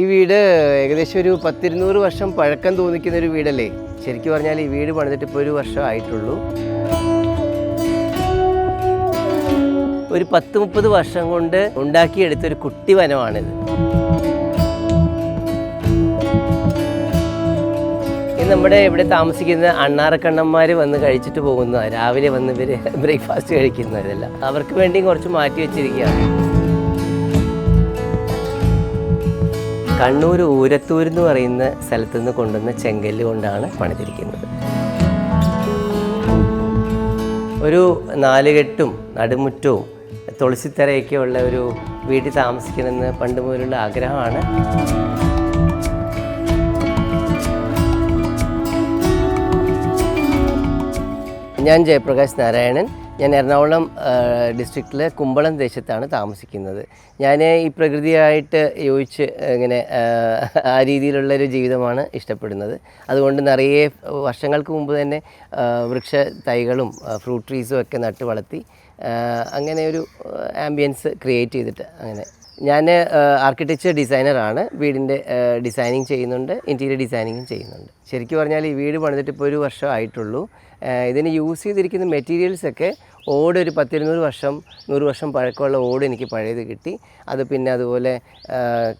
ഈ വീട് ഏകദേശം ഒരു പത്തിരുന്നൂറ് വർഷം പഴക്കം തോന്നിക്കുന്ന ഒരു വീടല്ലേ? ശരിക്കും പറഞ്ഞാൽ ഈ വീട് പണിതിട്ട് ഇപ്പോൾ ഒരു വർഷം ആയിട്ടുള്ളൂ. ഒരു പത്ത് മുപ്പത് വർഷം കൊണ്ട് ഉണ്ടാക്കിയെടുത്ത ഒരു കുട്ടി വനമാണിത്. നമ്മുടെ ഇവിടെ താമസിക്കുന്ന അണ്ണാറക്കണ്ണന്മാർ വന്ന് കഴിച്ചിട്ട് പോകുന്ന രാവിലെ വന്ന് ഇവർ ബ്രേക്ക്ഫാസ്റ്റ് കഴിക്കുന്നവരല്ല അവർക്ക് വേണ്ടിയും കുറച്ച് മാറ്റി വെച്ചിരിക്കുകയാണ്. കണ്ണൂർ ഊരത്തൂർ എന്ന് പറയുന്ന സ്ഥലത്തു നിന്ന് കൊണ്ടുവന്ന ചെങ്കല്ല് കൊണ്ടാണ് പണിതിരിക്കുന്നത്. ഒരു നാലുകെട്ടും നടുമുറ്റവും തുളസിത്തറയൊക്കെ ഉള്ള ഒരു വീട്ടിൽ താമസിക്കണമെന്ന് പണ്ട് മുതലുള്ള ആഗ്രഹമാണ്. ഞാൻ ജയപ്രകാശ് നാരായണൻ. ഞാൻ എറണാകുളം ഡിസ്ട്രിക്റ്റിലെ കുമ്പളം ദേശത്താണ് താമസിക്കുന്നത്. ഞാൻ ഈ പ്രകൃതിയായിട്ട് യോജിച്ച് ഇങ്ങനെ ആ, രീതിയിലുള്ള ഒരു ജീവിതമാണ് ഇഷ്ടപ്പെടുന്നത്. അതുകൊണ്ട് നിറയെ വർഷങ്ങൾക്ക് മുമ്പ് തന്നെ വൃക്ഷ തൈകളും ഫ്രൂട്ട് ട്രീസും ഒക്കെ നട്ട് വളർത്തി അങ്ങനെ ഒരു ആംബിയൻസ് ക്രിയേറ്റ് ചെയ്തിട്ട് അങ്ങനെ ഞാൻ ആർക്കിടെക്ചർ ഡിസൈനറാണ് വീടിന്റെ ഡിസൈനിങ് ചെയ്യുന്നുണ്ട് ഇന്റീരിയർ ഡിസൈനിങ്ങും ചെയ്യുന്നുണ്ട്. ശരിക്കും പറഞ്ഞാൽ ഈ വീട് പണിതിട്ട് ഇപ്പോൾ ഒരു വർഷം ആയിട്ടുള്ളൂ. ഇതിന് യൂസ് ചെയ്തിരിക്കുന്ന മെറ്റീരിയൽസൊക്കെ ഓട് ഒരു പത്തിരുന്നൂറ് വർഷം നൂറ് വർഷം പഴക്കമുള്ള ഓട് എനിക്ക് പഴയത് കിട്ടി. അത് പിന്നെ അതുപോലെ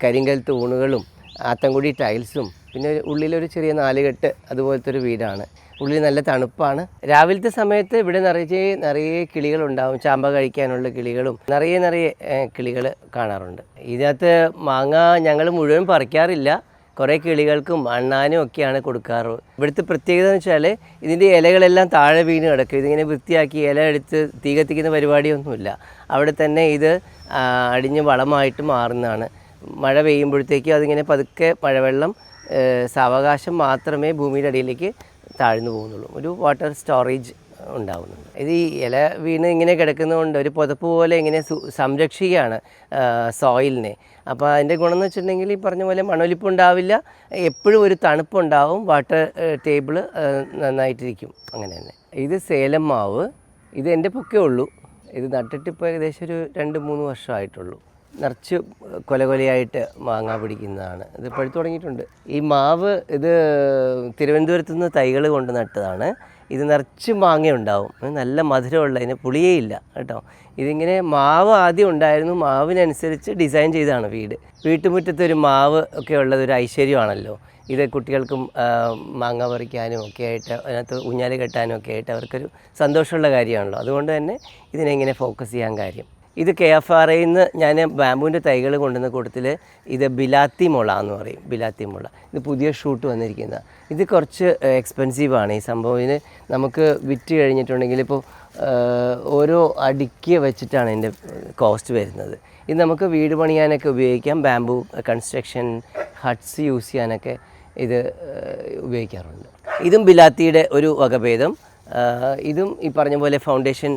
കരിങ്കൽ തൂണുകളും ആത്തൻകുടി ടൈൽസും പിന്നെ ഉള്ളിലൊരു ചെറിയ നാലുകെട്ട് അതുപോലത്തെ ഒരു വീടാണ്. ഉള്ളിൽ നല്ല തണുപ്പാണ്. രാവിലത്തെ സമയത്ത് ഇവിടെ നിറയെ നിറയെ കിളികളുണ്ടാവും. ചാമ്പ കഴിക്കാനുള്ള കിളികളും നിറയെ നിറയെ കിളികൾ കാണാറുണ്ട്. ഇതിനകത്ത് മാങ്ങ ഞങ്ങൾ മുഴുവൻ പറിക്കാറില്ല. കുറേ കിളികൾക്കും അണ്ണാനും ഒക്കെയാണ് കൊടുക്കാറ്. ഇവിടുത്തെ പ്രത്യേകത എന്ന് വെച്ചാൽ ഇതിന്റെ ഇലകളെല്ലാം താഴെ വീണ് കിടക്കും. ഇതിങ്ങനെ വൃത്തിയാക്കി ഇല എടുത്ത് തീ കത്തിക്കുന്ന പരിപാടിയൊന്നുമില്ല. അവിടെ തന്നെ ഇത് അടിഞ്ഞ് വളമായിട്ട് മാറുന്നതാണ്. മഴ പെയ്യുമ്പോഴത്തേക്കും അതിങ്ങനെ പതുക്കെ മഴവെള്ളം സാവകാശം മാത്രമേ ഭൂമിയുടെ അടിയിലേക്ക് താഴ്ന്നു പോകുന്നുള്ളൂ. ഒരു വാട്ടർ സ്റ്റോറേജ് ഉണ്ടാവുന്നുണ്ട്. ഇത് ഈ ഇല വീണ് ഇങ്ങനെ കിടക്കുന്നതുകൊണ്ട് ഒരു പുതപ്പ് പോലെ ഇങ്ങനെ സംരക്ഷിക്കുകയാണ് സോയിലിനെ അപ്പോൾ അതിന്റെ ഗുണം എന്ന് വെച്ചിട്ടുണ്ടെങ്കിൽ ഈ പറഞ്ഞ പോലെ മണൊലിപ്പ് ഉണ്ടാവില്ല. എപ്പോഴും ഒരു തണുപ്പുണ്ടാവും വാട്ടർ ടേബിൾ നന്നായിട്ടിരിക്കും. അങ്ങനെ തന്നെ. ഇത് സേലം മാവ്. ഇത് എന്റെ പൊക്കേ ഉള്ളൂ. ഇത് നട്ടിട്ടിപ്പോൾ ഏകദേശം ഒരു രണ്ട് മൂന്ന് വർഷമായിട്ടുള്ളൂ. നിറച്ച് കൊല കൊലയായിട്ട് മാങ്ങ പിടിക്കുന്നതാണ്. ഇത് പഴുത്തു തുടങ്ങിയിട്ടുണ്ട്. ഈ മാവ് ഇത് തിരുവനന്തപുരത്ത് നിന്ന് തൈകൾ കൊണ്ട് നട്ടതാണ്. ഇത് നിറച്ച് മാങ്ങ ഉണ്ടാവും നല്ല മധുരമുള്ള അതിന് പുളിയേ ഇല്ല കേട്ടോ. ഇതിങ്ങനെ മാവ് ആദ്യം ഉണ്ടായിരുന്നു. മാവിനനുസരിച്ച് ഡിസൈൻ ചെയ്താണ് വീട്. വീട്ടുമുറ്റത്ത് ഒരു മാവ് ഒക്കെ ഉള്ളത് ഒരു ഐശ്വര്യമാണല്ലോ. ഇത് കുട്ടികൾക്കും മാങ്ങ പറിക്കാനും ഒക്കെ ആയിട്ട് അതിനകത്ത് ഊഞ്ഞാൽ കെട്ടാനും ഒക്കെ ആയിട്ട് അവർക്കൊരു സന്തോഷമുള്ള കാര്യമാണല്ലോ. അതുകൊണ്ട് തന്നെ ഇതിനെങ്ങനെ ഫോക്കസ് ചെയ്യാൻ കാര്യം. ഇത് കെ എഫ് ആർ ഐയിൽ നിന്ന് ഞാൻ ബാമ്പുവിന്റെ തൈകൾ കൊണ്ടുവന്ന കൂട്ടത്തിൽ ഇത് ബിലാത്തി മുള എന്ന് പറയും ബിലാത്തി മുള. ഇത് പുതിയ ഷൂട്ട് വന്നിരിക്കുന്ന. ഇത് കുറച്ച് എക്സ്പെൻസീവാണ് ഈ സംഭവം. ഇതിന് നമുക്ക് വിറ്റ് കഴിഞ്ഞിട്ടുണ്ടെങ്കിൽ ഇപ്പോൾ ഓരോ അടിക്ക് വെച്ചിട്ടാണ് ഇതിന്റെ കോസ്റ്റ് വരുന്നത്. ഇത് നമുക്ക് വീട് പണിയാനൊക്കെ ഉപയോഗിക്കാം. ബാമ്പു കൺസ്ട്രക്ഷൻ ഹട്ട്സ് യൂസ് ചെയ്യാനൊക്കെ ഇത് ഉപയോഗിക്കാറുണ്ട്. ഇതും ബിലാത്തിയുടെ ഒരു വകഭേദം. ഇതും ഈ പറഞ്ഞ പോലെ ഫൗണ്ടേഷൻ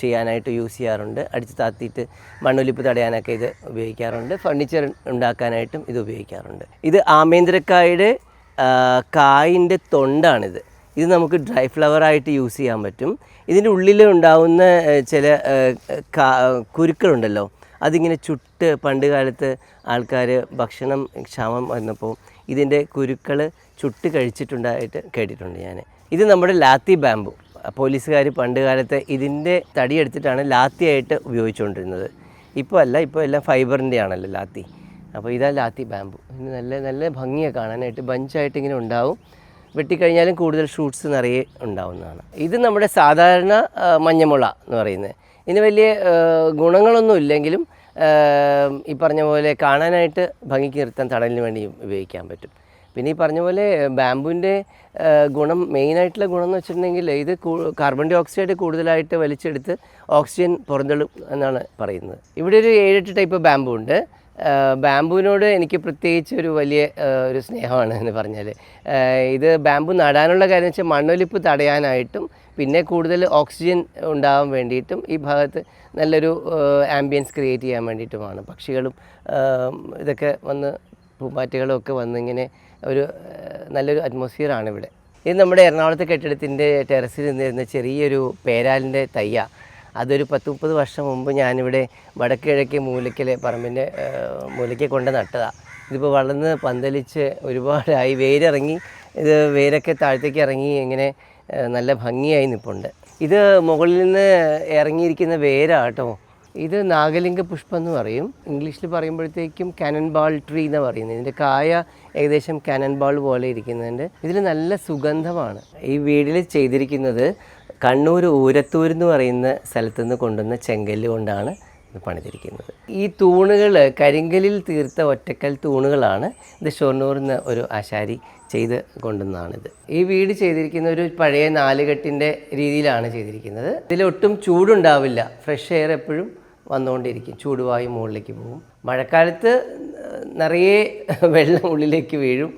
ചെയ്യാനായിട്ട് യൂസ് ചെയ്യാറുണ്ട്. അടിച്ച് താത്തിയിട്ട് മണ്ണൊലിപ്പ് തടയാനൊക്കെ ഇത് ഉപയോഗിക്കാറുണ്ട്. ഫർണിച്ചർ ഉണ്ടാക്കാനായിട്ടും ഇത് ഉപയോഗിക്കാറുണ്ട്. ഇത് ആമേന്ദ്രക്കായുടെ കായിന്റെ തൊണ്ടാണിത്. ഇത് നമുക്ക് ഡ്രൈ ഫ്ലവർ ആയിട്ട് യൂസ് ചെയ്യാൻ പറ്റും. ഇതിന്റെ ഉള്ളിൽ ഉണ്ടാവുന്ന ചില കുരുക്കളുണ്ടല്ലോ. അതിങ്ങനെ ചുട്ട് പണ്ട് കാലത്ത് ആൾക്കാർ ഭക്ഷണം ക്ഷാമം വന്നപ്പോൾ ഇതിന്റെ കുരുക്കൾ ചുട്ട് കഴിച്ചിട്ടുണ്ടായിട്ട് കേട്ടിട്ടുണ്ട് ഞാൻ ഇത് നമ്മുടെ ലാത്തി ബാമ്പു പോലീസുകാർ പണ്ട് കാലത്ത് ഇതിന്റെ തടി എടുത്തിട്ടാണ് ലാത്തിയായിട്ട് ഉപയോഗിച്ചുകൊണ്ടിരുന്നത് ഇപ്പോൾ അല്ല ഇപ്പോൾ എല്ലാം ഫൈബറിന്റെ ആണല്ലോ ലാത്തി. അപ്പോൾ ഇതാണ് ലാത്തി ബാമ്പു നല്ല നല്ല ഭംഗിയാണ് കാണാനായിട്ട് ബഞ്ചായിട്ട് ഇങ്ങനെ ഉണ്ടാവും. വെട്ടിക്കഴിഞ്ഞാലും കൂടുതൽ ഷൂട്ട്സ് നിറയെ ഉണ്ടാവുന്നതാണ്. ഇത് നമ്മുടെ സാധാരണ മഞ്ഞമുള എന്ന് പറയുന്നത്. ഇതിന് വലിയ ഗുണങ്ങളൊന്നും ഇല്ലെങ്കിലും ഈ പറഞ്ഞ പോലെ കാണാനായിട്ട് ഭംഗിക്ക് നിർത്താൻ തടലിന് വേണ്ടി ഉപയോഗിക്കാൻ പറ്റും. പിന്നെ ഈ പറഞ്ഞ പോലെ ബാമ്പുവിന്റെ ഗുണം മെയിനായിട്ടുള്ള ഗുണം എന്ന് വെച്ചിട്ടുണ്ടെങ്കിൽ ഇത് കാർബൺ ഡൈ ഓക്സൈഡ് കൂടുതലായിട്ട് വലിച്ചെടുത്ത് ഓക്സിജൻ പുറന്തള്ളും എന്നാണ് പറയുന്നത്. ഇവിടെ ഒരു ഏഴെട്ട് ടൈപ്പ് ബാമ്പു ഉണ്ട്. ബാമ്പുവിനോട് എനിക്ക് പ്രത്യേകിച്ച് ഒരു വലിയ ഒരു സ്നേഹമാണ് എന്ന് പറഞ്ഞാൽ. ഇത് ബാമ്പു നടാനുള്ള കാര്യം വെച്ചാൽ മണ്ണൊലിപ്പ് തടയാനായിട്ടും പിന്നെ കൂടുതൽ ഓക്സിജൻ ഉണ്ടാവാൻ വേണ്ടിയിട്ടും ഈ ഭാഗത്ത് നല്ലൊരു ആംബിയൻസ് ക്രിയേറ്റ് ചെയ്യാൻ വേണ്ടിയിട്ടുമാണ്. പക്ഷികളും ഇതൊക്കെ വന്ന് പൂമ്പാറ്റകളും ഒക്കെ വന്ന് ഇങ്ങനെ ഒരു നല്ലൊരു അറ്റ്മോസ്ഫിയറാണ് ഇവിടെ. ഇത് നമ്മുടെ എറണാകുളത്തെ കെട്ടിടത്തിന്റെ ടെറസിൽ നിന്നിരുന്ന ചെറിയൊരു പേരാലിന്റെ തയ്യ. അതൊരു പത്ത് മുപ്പത് വർഷം മുമ്പ് ഞാനിവിടെ വടക്ക് കിഴക്കേ മൂലയ്ക്കലെ പറമ്പിന്റെ മൂലയ്ക്ക് കൊണ്ട് നട്ടതാണ് ഇതിപ്പോൾ വളർന്ന് പന്തലിച്ച് ഒരുപാടായി. വേരിറങ്ങി ഇത് വേരൊക്കെ താഴത്തേക്ക് ഇറങ്ങി ഇങ്ങനെ നല്ല ഭംഗിയായി നിൽപ്പുണ്ട് ഇത് മുകളിൽ നിന്ന് ഇറങ്ങിയിരിക്കുന്ന വേരാട്ടോ. ഇത് നാഗലിംഗ പുഷ്പം എന്ന് പറയും. ഇംഗ്ലീഷിൽ പറയുമ്പോഴത്തേക്കും കാനൻ ബാൾ ട്രീ എന്ന് പറയുന്നത്. ഇതിന്റെ കായ ഏകദേശം കാനൻ ബാൾ പോലെ ഇരിക്കുന്നുണ്ട്. ഇതിൽ നല്ല സുഗന്ധമാണ്. ഈ വീടിൽ ചെയ്തിരിക്കുന്നത് കണ്ണൂർ ഊരത്തൂർ എന്ന് പറയുന്ന സ്ഥലത്തു നിന്ന് കൊണ്ടുവന്ന ചെങ്കല്ല് കൊണ്ടാണ് ഇത് പണിതിരിക്കുന്നത്. ഈ തൂണുകൾ കരിങ്കലിൽ തീർത്ത ഒറ്റക്കൽ തൂണുകളാണ് ഇത് ഷൊർണൂറിൽ നിന്ന് ഒരു ആശാരി ചെയ്ത് കൊണ്ടുവന്നതാണിത്. ഈ വീട് ചെയ്തിരിക്കുന്ന ഒരു പഴയ നാലുകെട്ടിന്റെ രീതിയിലാണ് ചെയ്തിരിക്കുന്നത്. ഇതിലൊട്ടും ചൂടുണ്ടാവില്ല. ഫ്രഷ് എയർ എപ്പോഴും വന്നുകൊണ്ടിരിക്കും. ചൂടുവായു മുകളിലേക്ക് പോകും. മഴക്കാലത്ത് നിറയെ വെള്ളം ഉള്ളിലേക്ക് വീഴും.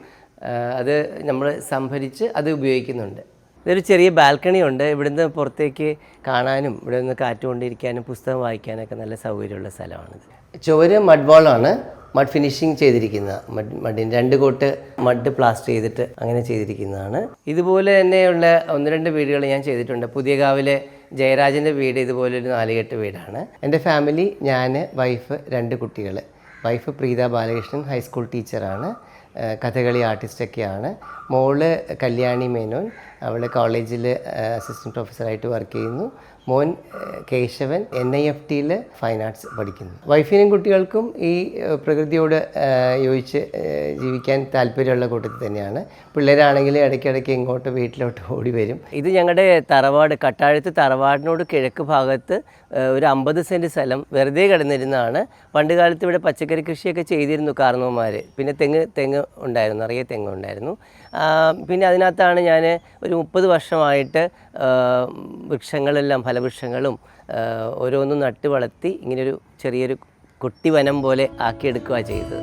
അത് നമ്മൾ സംഭരിച്ച് അത് ഉപയോഗിക്കുന്നുണ്ട്. ഇതൊരു ചെറിയ ബാൽക്കണി ഉണ്ട്. ഇവിടുന്ന് പുറത്തേക്ക് കാണാനും ഇവിടെ നിന്ന് കാറ്റ് കൊണ്ടിരിക്കാനും പുസ്തകം വായിക്കാനൊക്കെ നല്ല സൗകര്യമുള്ള സ്ഥലമാണിത്. ചുവര് മഡ് വാളാണ് മഡ് ഫിനിഷിങ് ചെയ്തിരിക്കുന്ന മഡ് മഡിൻ രണ്ട് കോട്ട് മഡ് പ്ലാസ്റ്റർ ചെയ്തിട്ട് അങ്ങനെ ചെയ്തിരിക്കുന്നതാണ്. ഇതുപോലെ തന്നെയുള്ള ഒന്ന് രണ്ട് വീടുകൾ ഞാൻ ചെയ്തിട്ടുണ്ട്. പുതിയ കാവിലെ ജയരാജന്റെ വീട് ഇതുപോലൊരു നാലുകെട്ട് വീടാണ്. എന്റെ ഫാമിലി ഞാൻ വൈഫ് രണ്ട് കുട്ടികൾ വൈഫ് പ്രീത ബാലകൃഷ്ണൻ ഹൈസ്കൂൾ ടീച്ചറാണ്. കഥകളി ആർട്ടിസ്റ്റൊക്കെയാണ്. മോൾ കല്യാണി മേനോൻ. അവൾ കോളേജിൽ അസിസ്റ്റന്റ് പ്രൊഫസറായിട്ട് വർക്ക് ചെയ്യുന്നു. മോൻ കേശവൻ എൻ ഐ എഫ് ടിയിൽ ഫൈൻ ആർട്സ് പഠിക്കുന്നു. വൈഫിനും കുട്ടികൾക്കും ഈ പ്രകൃതിയോട് യോജിച്ച് ജീവിക്കാൻ താല്പര്യമുള്ള കൂട്ടത്തിൽ തന്നെയാണ്. പിള്ളേരാണെങ്കിൽ ഇടയ്ക്കിടയ്ക്ക് ഇങ്ങോട്ട് വീട്ടിലോട്ട് ഓടി വരും. ഇത് ഞങ്ങളുടെ തറവാട് കട്ടാഴത്ത് തറവാടിനോട് കിഴക്ക് ഭാഗത്ത് ഒരു അമ്പത് സെന്റ് സ്ഥലം വെറുതെ കിടന്നിരുന്നതാണ്. പണ്ട് കാലത്ത് ഇവിടെ പച്ചക്കറി കൃഷിയൊക്കെ ചെയ്തിരുന്നു കാർന്നവന്മാർ പിന്നെ തെങ്ങ് തെങ്ങ് ഉണ്ടായിരുന്നു നിറയെ തെങ്ങ് ഉണ്ടായിരുന്നു. പിന്നെ അതിനകത്താണ് ഞാൻ ഒരു മുപ്പത് വർഷമായിട്ട് വൃക്ഷങ്ങളെല്ലാം ഫലവൃക്ഷങ്ങളും ഓരോന്നും നട്ട് വളർത്തി ഇങ്ങനെയൊരു ചെറിയൊരു കുട്ടിവനം പോലെ ആക്കിയെടുക്കുക ചെയ്തത്.